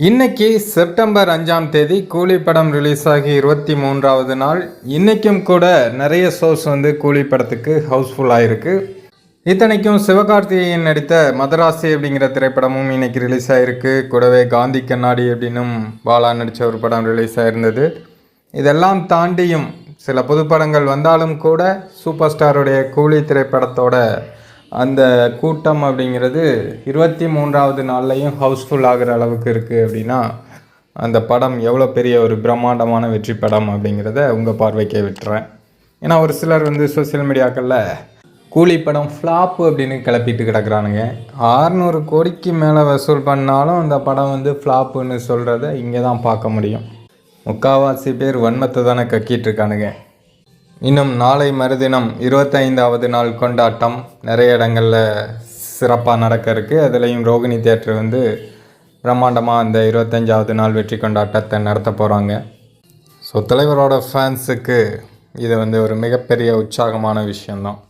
இன்னைக்கு செப்டம்பர் அஞ்சாம் தேதி கூலி படம் ரிலீஸ் ஆகி இருபத்தி மூன்றாவது நாள். இன்றைக்கும் கூட நிறைய ஷோஸ் வந்து கூலி படத்துக்கு ஹவுஸ்ஃபுல்லாக இருக்குது இத்தனைக்கும் சிவகார்த்திகேயன் நடித்த மதராசி அப்படிங்கிற திரைப்படமும் இன்னைக்கு ரிலீஸ் ஆகிருக்கு கூடவே காந்தி கண்ணாடி அப்படின்னும் பாலா நடித்த ஒரு படம் ரிலீஸ் ஆகிருந்தது இதெல்லாம் தாண்டியும் சில புதுப்படங்கள் வந்தாலும் கூட சூப்பர் ஸ்டாருடைய கூலி திரைப்படத்தோட அந்த கூட்டம் அப்படிங்கிறது இருபத்தி மூன்றாவது நாள்லையும் ஹவுஸ்ஃபுல் ஆகிற அளவுக்கு இருக்குது அப்படின்னா அந்த படம் எவ்வளோ பெரிய ஒரு பிரம்மாண்டமான வெற்றி படம் அப்படிங்கிறத உங்கள் பார்வைக்கே விட்டுறேன். ஏன்னா ஒரு சிலர் வந்து சோஷியல் மீடியாக்களில் கூலி படம் ஃப்ளாப்பு அப்படின்னு கிளப்பிட்டு கிடக்குறானுங்க. ஆறுநூறு கோடிக்கு மேலே வசூல் பண்ணாலும் அந்த படம் வந்து ஃப்ளாப்புன்னு சொல்கிறத இங்கே தான் பார்க்க முடியும். முக்காவாசி பேர் வன்மத்தை தானே கக்கிட்டு இருக்கானுங்க. இன்னும் நாளை மறுதினம் இருபத்தைந்தாவது நாள் கொண்டாட்டம் நிறைய இடங்களில் சிறப்பாக நடக்க இருக்குது அதுலேயும் ரோகிணி தேட்டர் வந்து பிரம்மாண்டமாக அந்த இருபத்தஞ்சாவது நாள் வெற்றி கொண்டாட்டத்தை நடத்த போகிறாங்க ஸோ தலைவரோட ஃபேன்ஸுக்கு இது வந்து ஒரு மிகப்பெரிய உற்சாகமான விஷயந்தான்